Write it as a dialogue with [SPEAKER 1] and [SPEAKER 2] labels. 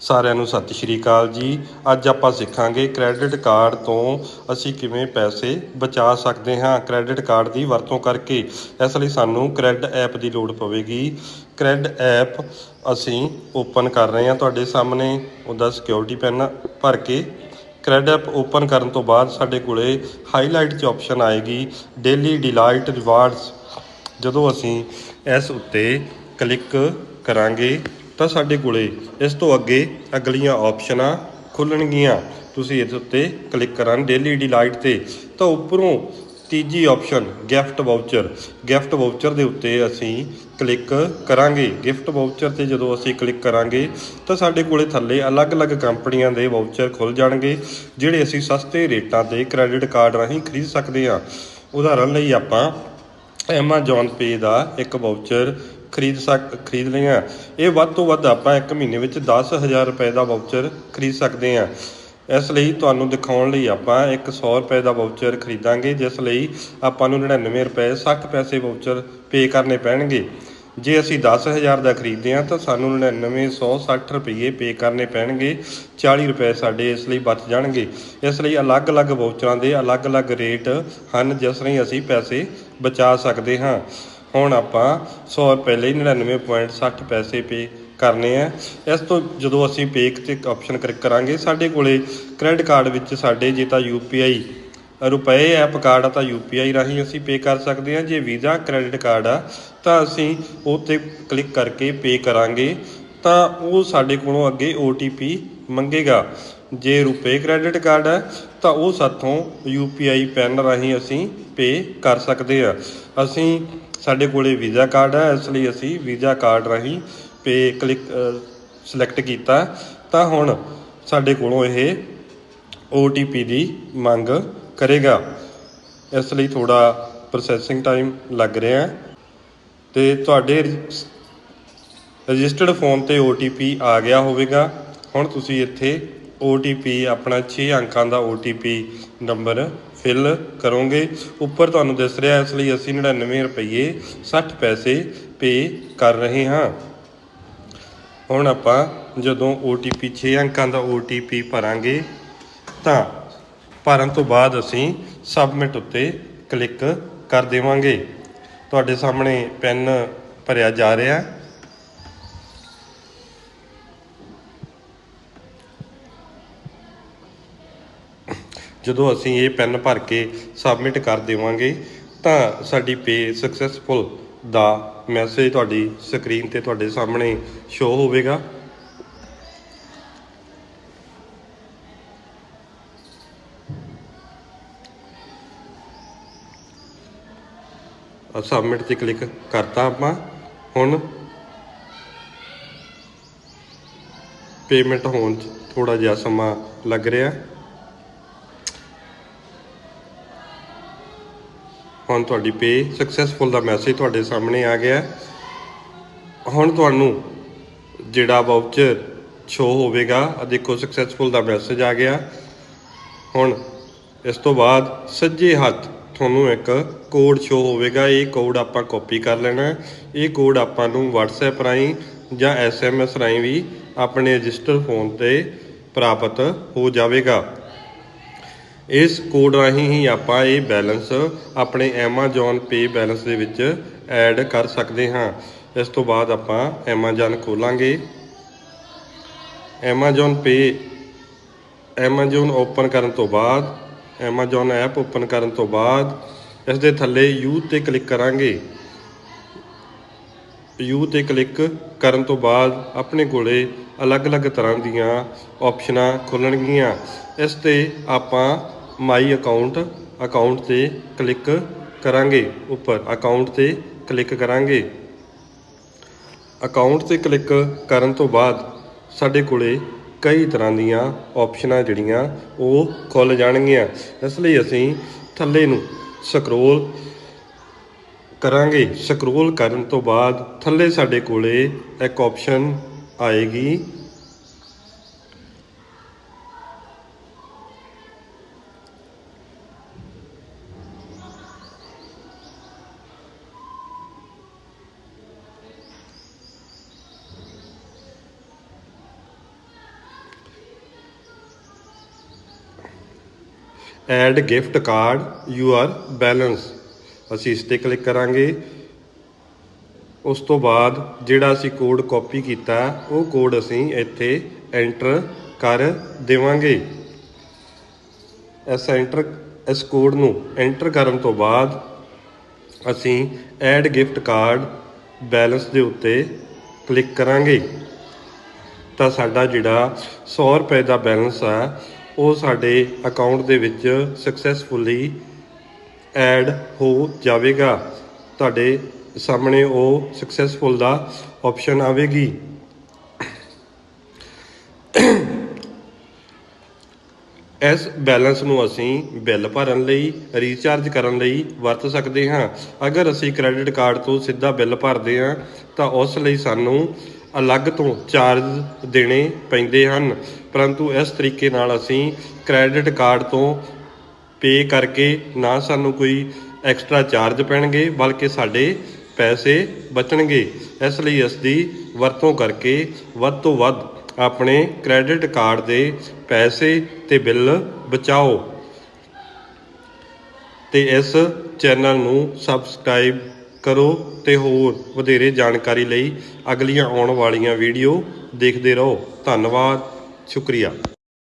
[SPEAKER 1] ਸਾਰਿਆਂ ਨੂੰ ਸਤਿ ਸ਼੍ਰੀ ਅਕਾਲ ਜੀ। ਅੱਜ ਆਪਾਂ ਸਿੱਖਾਂਗੇ ਕ੍ਰੈਡਿਟ ਕਾਰਡ ਤੋਂ ਅਸੀਂ ਕਿਵੇਂ ਪੈਸੇ ਬਚਾ ਸਕਦੇ ਹਾਂ। ਕ੍ਰੈਡਿਟ ਕਾਰਡ ਦੀ ਵਰਤੋਂ ਕਰਕੇ ਇਸ ਲਈ ਸਾਨੂੰ ਕ੍ਰੈਡ ਐਪ ਦੀ ਲੋੜ ਪਵੇਗੀ। ਕ੍ਰੈਡ ਐਪ ਅਸੀਂ ਓਪਨ ਕਰ ਰਹੇ ਹਾਂ ਤੁਹਾਡੇ ਸਾਹਮਣੇ। ਉਹਦਾ ਸਿਕਿਉਰਿਟੀ ਪਿਨ ਭਰ ਕੇ ਕ੍ਰੈਡ ਐਪ ਓਪਨ ਕਰਨ ਤੋਂ ਬਾਅਦ ਸਾਡੇ ਕੋਲੇ ਹਾਈਲਾਈਟ 'ਚ ਆਪਸ਼ਨ ਆਏਗੀ। ਡੇਲੀ ਡਿਲਾਈਟ ਰਿਵਾਰਡਸ ਜਦੋਂ ਅਸੀਂ ਇਸ ਉੱਤੇ ਕਲਿੱਕ ਕਰਾਂਗੇ ਤਾਂ ਸਾਡੇ ਕੋਲੇ ਇਸ ਤੋਂ ਅੱਗੇ ਅਗਲੀਆਂ ਆਪਸ਼ਨਾਂ ਖੁੱਲਣਗੀਆਂ। ਤੁਸੀਂ ਇਸ ਉੱਤੇ ਕਲਿੱਕ ਕਰਾਂ ਡੇਲੀ ਡਿਲਾਈਟ ਤੇ। ਤਾਂ ਉੱਪਰੋਂ ਤੀਜੀ option gift voucher gift voucher ਦੇ ਉੱਤੇ ਅਸੀਂ ਕਲਿੱਕ ਕਰਾਂਗੇ। ਗਿਫਟ ਵਾਊਚਰ ਤੇ ਜਦੋਂ ਅਸੀਂ ਕਲਿੱਕ ਕਰਾਂਗੇ, ਤਾਂ ਸਾਡੇ ਕੋਲੇ ਥੱਲੇ ਅਲੱਗ-ਅਲੱਗ ਕੰਪਨੀਆਂ ਦੇ ਵਾਊਚਰ ਖੁੱਲ ਜਾਣਗੇ, ਜਿਹੜੇ ਅਸੀਂ ਸਸਤੇ ਰੇਟਾਂ ਤੇ ਕ੍ਰੈਡਿਟ ਕਾਰਡ ਰਾਹੀਂ ਖਰੀਦ ਸਕਦੇ ਹਾਂ। ਉਦਾਹਰਨ ਲਈ ਆਪਾਂ ਐਮਾਜ਼ੋਨ ਪੇ ਦਾ ਇੱਕ ਵਾਊਚਰ ਖਰੀਦ ਸਕ, ਖਰੀਦ ਲਿਆ ਇਹ ਵੱਧ ਤੋਂ ਵੱਧ ਆਪਾਂ ਇੱਕ ਮਹੀਨੇ ਵਿੱਚ 10000 ਰੁਪਏ ਦਾ ਵਾਊਚਰ ਖਰੀਦ ਸਕਦੇ ਹਾਂ। ਇਸ ਲਈ ਤੁਹਾਨੂੰ ਦਿਖਾਉਣ ਲਈ ਆਪਾਂ ਇੱਕ 100 ਰੁਪਏ ਦਾ ਵਾਊਚਰ ਖਰੀਦਾਂਗੇ, ਜਿਸ ਲਈ ਆਪਾਂ ਨੂੰ 99 ਰੁਪਏ 60 ਪੈਸੇ ਵਾਊਚਰ ਪੇ ਕਰਨੇ ਪੈਣਗੇ। ਜੇ ਅਸੀਂ 10000 ਦਾ ਖਰੀਦਦੇ ਹਾਂ ਤਾਂ ਸਾਨੂੰ 9960 ਰੁਪਏ ਪੇ ਕਰਨੇ ਪੈਣਗੇ 40 ਰੁਪਏ ਸਾਡੇ ਇਸ ਲਈ ਬਚ ਜਾਣਗੇ। ਇਸ ਲਈ ਅਲੱਗ-ਅਲੱਗ ਵਾਊਚਰਾਂ ਦੇ ਅਲੱਗ-ਅਲੱਗ ਰੇਟ ਹਨ, ਜਿਸ ਲਈ ਅਸੀਂ ਪੈਸੇ ਬਚਾ ਸਕਦੇ ਹਾਂ। ਹੁਣ ਆਪਾਂ 100 ਰੁਪਏ ਲਈ 99.60 ਪੈਸੇ ਪੇ ਕਰਨੇ ਆ। ਇਸ ਤੋਂ ਜਦੋਂ ਅਸੀਂ ਪੇ ਤੇ ਆਪਸ਼ਨ ਕਲਿੱਕ ਕਰਾਂਗੇ, ਸਾਡੇ ਕੋਲੇ ਕ੍ਰੈਡਿਟ ਕਾਰਡ ਵਿੱਚ ਸਾਡੇ ਜੇ ਤਾਂ UPI ਰੁਪਏ ਐਪ ਕਾਰਡ ਆ ਤਾਂ UPI ਰਾਹੀਂ ਅਸੀਂ ਪੇ ਕਰ ਸਕਦੇ ਹਾਂ। ਜੇ ਵੀਜ਼ਾ ਕ੍ਰੈਡਿਟ ਕਾਰਡ ਆ, ਤਾਂ ਅਸੀਂ ਉਹ ਤੇ ਕਲਿੱਕ ਕਰਕੇ ਪੇ ਕਰਾਂਗੇ। ਤਾਂ ਉਹ ਸਾਡੇ ਕੋਲੋਂ ਅੱਗੇ OTP ਮੰਗੇਗਾ। ਜੇ ਰੁਪਏ ਕ੍ਰੈਡਿਟ ਕਾਰਡ ਹੈ ਤਾਂ ਉਹ ਸਾਥੋਂ UPI ਪੈਨ ਰਾਹੀਂ ਅਸੀਂ ਪੇ ਕਰ ਸਕਦੇ ਹਾਂ ਅਸੀਂ ਸਾਡੇ ਕੋਲੇ ਵੀਜ਼ਾ ਕਾਰਡ ਹੈ, ਇਸ ਲਈ ਅਸੀਂ ਵੀਜ਼ਾ ਕਾਰਡ ਰਾਹੀਂ ਪੇ ਕਲਿੱਕ ਸਿਲੈਕਟ ਕੀਤਾ। ਤਾਂ ਹੁਣ ਸਾਡੇ ਕੋਲੋਂ ਇਹ OTP ਦੀ ਮੰਗ ਕਰੇਗਾ। ਇਸ ਲਈ ਥੋੜਾ ਪ੍ਰੋਸੈਸਿੰਗ ਟਾਈਮ ਲੱਗ ਰਿਹਾ ਹੈ। ਤੇ ਤੁਹਾਡੇ ਰਜਿਸਟਰਡ ਫੋਨ ਤੇ OTP ਆ ਗਿਆ ਹੋਵੇਗਾ। ਹੁਣ ਤੁਸੀਂ ਇੱਥੇ OTP ਆਪਣਾ 6 ਅੰਕਾਂ ਦਾ OTP ਨੰਬਰ ਫਿਲ ਕਰੋਗੇ। ਉੱਪਰ ਤੁਹਾਨੂੰ ਦਿਸ ਰਿਹਾ, ਇਸ ਲਈ ਅਸੀਂ 99 ਰੁਪਏ 60 ਪੈਸੇ ਪੇ ਕਰ ਰਹੇ ਹਾਂ। ਹੁਣ ਆਪਾਂ ਜਦੋਂ OTP 6 ਅੰਕਾਂ ਦਾ OTP ਭਰਾਂਗੇ, ਤਾਂ ਭਰਨ ਤੋਂ ਬਾਅਦ ਅਸੀਂ ਸਬਮਿਟ ਉੱਤੇ ਕਲਿੱਕ ਕਰ ਦੇਵਾਂਗੇ। ਤੁਹਾਡੇ ਸਾਹਮਣੇ ਪੈਨ ਭਰਿਆ ਜਾ ਰਿਹਾ। ਹੈ ਜਦੋਂ ਅਸੀਂ ਇਹ ਪੈਨ ਭਰ ਕੇ ਸਬਮਿਟ ਕਰ ਦੇਵਾਂਗੇ, ਤਾਂ ਸਾਡੀ ਪੇ ਸਕਸੈਸਫੁਲ ਦਾ ਮੈਸੇਜ ਤੁਹਾਡੀ ਸਕਰੀਨ ਤੇ ਤੁਹਾਡੇ ਸਾਹਮਣੇ ਸ਼ੋ ਹੋਵੇਗਾ। ਸਬਮਿਟ ਤੇ ਕਲਿੱਕ ਕਰਤਾ ਆਪਾਂ। ਹੁਣ ਪੇਮੈਂਟ ਹੋਣ 'ਚ ਥੋੜਾ ਜਿਹਾ ਸਮਾਂ ਲੱਗ ਰਿਹਾ। ਹੁਣ ਤੁਹਾਡੀ ਪੇ ਸਕਸੈਸਫੁਲ ਦਾ ਮੈਸੇਜ ਤੁਹਾਡੇ ਸਾਹਮਣੇ ਆ ਗਿਆ। ਹੁਣ ਤੁਹਾਨੂੰ ਜਿਹੜਾ ਵਾਊਚਰ ਸ਼ੋ ਹੋਵੇਗਾ ਆ ਦੇਖੋ ਸਕਸੈਸਫੁਲ ਦਾ ਮੈਸੇਜ ਆ ਗਿਆ। ਹੁਣ ਇਸ ਤੋਂ ਬਾਅਦ ਸੱਜੇ ਹੱਥ ਤੁਹਾਨੂੰ ਇੱਕ ਕੋਡ ਸ਼ੋ ਹੋਵੇਗਾ। ਇਹ ਕੋਡ ਆਪਾਂ ਕਾਪੀ ਕਰ ਲੈਣਾ। ਇਹ ਕੋਡ ਆਪਾਂ ਨੂੰ WhatsApp ਰਾਹੀਂ ਜਾਂ SMS ਰਾਹੀਂ ਵੀ ਆਪਣੇ ਰਜਿਸਟਰ ਫੋਨ ਤੇ ਪ੍ਰਾਪਤ ਹੋ ਜਾਵੇਗਾ। ਇਸ ਕੋਡ ਰਾਹੀਂ ਹੀ ਆਪਾਂ ਇਹ ਬੈਲੈਂਸ ਆਪਣੇ Amazon Pay ਬੈਲੈਂਸ ਦੇ ਵਿੱਚ ਐਡ ਕਰ ਸਕਦੇ ਹਾਂ। ਇਸ ਤੋਂ ਬਾਅਦ ਆਪਾਂ Amazon ਖੋਲਾਂਗੇ। Amazon Pay, Amazon ਓਪਨ ਕਰਨ ਤੋਂ ਬਾਅਦ, Amazon ਐਪ ਓਪਨ ਕਰਨ ਤੋਂ ਬਾਅਦ ਇਸ ਦੇ ਥੱਲੇ ਯੂ ਤੇ ਕਲਿੱਕ ਕਰਾਂਗੇ। ਯੂ ਤੇ ਕਲਿੱਕ ਕਰਨ ਤੋਂ ਬਾਅਦ ਆਪਣੇ ਕੋਲੇ ਅਲੱਗ-ਅਲੱਗ ਤਰ੍ਹਾਂ ਦੀਆਂ ਆਪਸ਼ਨਾਂ ਖੁੱਲਣਗੀਆਂ। ਇਸ ਤੇ ਆਪਾਂ ਮਾਈ ਅਕਾਊਂਟ ਅਕਾਊਂਟ ਤੇ ਕਲਿੱਕ ਕਰਾਂਗੇ, ਉੱਪਰ ਅਕਾਊਂਟ ਤੇ ਕਲਿੱਕ ਕਰਾਂਗੇ। ਅਕਾਊਂਟ ਤੇ ਕਲਿੱਕ ਕਰਨ ਤੋਂ ਬਾਅਦ ਸਾਡੇ ਕੋਲੇ ਕਈ ਤਰ੍ਹਾਂ ਦੀਆਂ ਆਪਸ਼ਨਾਂ ਜਿਹੜੀਆਂ ਉਹ ਖੁੱਲ ਜਾਣਗੀਆਂ। ਇਸ ਲਈ ਅਸੀਂ ਥੱਲੇ ਨੂੰ ਸਕਰੋਲ ਕਰਾਂਗੇ। ਸਕਰੋਲ ਕਰਨ ਤੋਂ ਬਾਅਦ ਥੱਲੇ ਸਾਡੇ ਕੋਲੇ ਇੱਕ ਆਪਸ਼ਨ ਆਏਗੀ add gift card your balance. ਅਸੀਂ ਇਸ ਤੇ ਕਲਿੱਕ ਕਰਾਂਗੇ। ਉਸ ਤੋਂ ਬਾਅਦ ਜਿਹੜਾ ਅਸੀਂ ਕੋਡ ਕਾਪੀ ਕੀਤਾ, ਉਹ ਕੋਡ ਅਸੀਂ ਇੱਥੇ ਐਂਟਰ ਕਰ ਦੇਵਾਂਗੇ। ਇਸ ਐਂਟਰ, ਇਸ ਕੋਡ ਨੂੰ ਐਂਟਰ ਕਰਨ ਤੋਂ ਬਾਅਦ ਅਸੀਂ ਐਡ ਗਿਫਟ ਕਾਰਡ ਬੈਲੈਂਸ ਦੇ ਉੱਤੇ ਕਲਿੱਕ ਕਰਾਂਗੇ। ਤਾਂ ਸਾਡਾ ਜਿਹੜਾ 100 ਰੁਪਏ ਦਾ ਬੈਲੈਂਸ ਆ ਉਹ ਸਾਡੇ ਅਕਾਊਂਟ ਦੇ ਵਿੱਚ ਸਕਸੈਸਫੁਲੀ ਐਡ ਹੋ ਜਾਵੇਗਾ। ਤੁਹਾਡੇ ਸਾਹਮਣੇ ਉਹ ਸਕਸੈਸਫੁਲ ਦਾ ਆਪਸ਼ਨ ਆਵੇਗੀ। ਇਸ ਬੈਲੈਂਸ ਨੂੰ ਅਸੀਂ ਬਿੱਲ ਭਰਨ ਲਈ ਰੀਚਾਰਜ ਕਰਨ ਲਈ ਵਰਤ ਸਕਦੇ ਹਾਂ। ਅਗਰ ਅਸੀਂ ਕ੍ਰੈਡਿਟ ਕਾਰਡ ਤੋਂ ਸਿੱਧਾ ਬਿੱਲ ਭਰਦੇ ਹਾਂ, ਤਾਂ ਉਸ ਲਈ ਸਾਨੂੰ ਅਲੱਗ ਤੋਂ ਚਾਰਜ ਦੇਣੇ ਪੈਂਦੇ ਹਨ। ਪਰੰਤੂ ਇਸ ਤਰੀਕੇ ਨਾਲ ਅਸੀਂ ਕ੍ਰੈਡਿਟ ਕਾਰਡ ਤੋਂ ਪੇ ਕਰਕੇ ਨਾ ਸਾਨੂੰ ਕੋਈ ਐਕਸਟਰਾ ਚਾਰਜ ਪੈਣਗੇ, ਬਲਕਿ ਸਾਡੇ ਪੈਸੇ ਬਚਣਗੇ। ਇਸ ਲਈ ਇਸ ਦੀ ਵਰਤੋਂ ਕਰਕੇ ਵੱਧ ਤੋਂ ਵੱਧ ਆਪਣੇ ਕ੍ਰੈਡਿਟ ਕਾਰਡ ਦੇ ਪੈਸੇ ਤੇ ਬਿੱਲ ਬਚਾਓ। ਤੇ ਇਸ ਚੈਨਲ ਨੂੰ ਸਬਸਕ੍ਰਾਈਬ ਕਰੋ ਤੇ ਹੋਰ ਵਧੇਰੇ ਜਾਣਕਾਰੀ ਲਈ ਅਗਲੀਆਂ ਆਉਣ ਵਾਲੀਆਂ ਵੀਡੀਓ ਦੇਖਦੇ ਰਹੋ। ਧੰਨਵਾਦ। ਸ਼ੁਕਰੀਆ।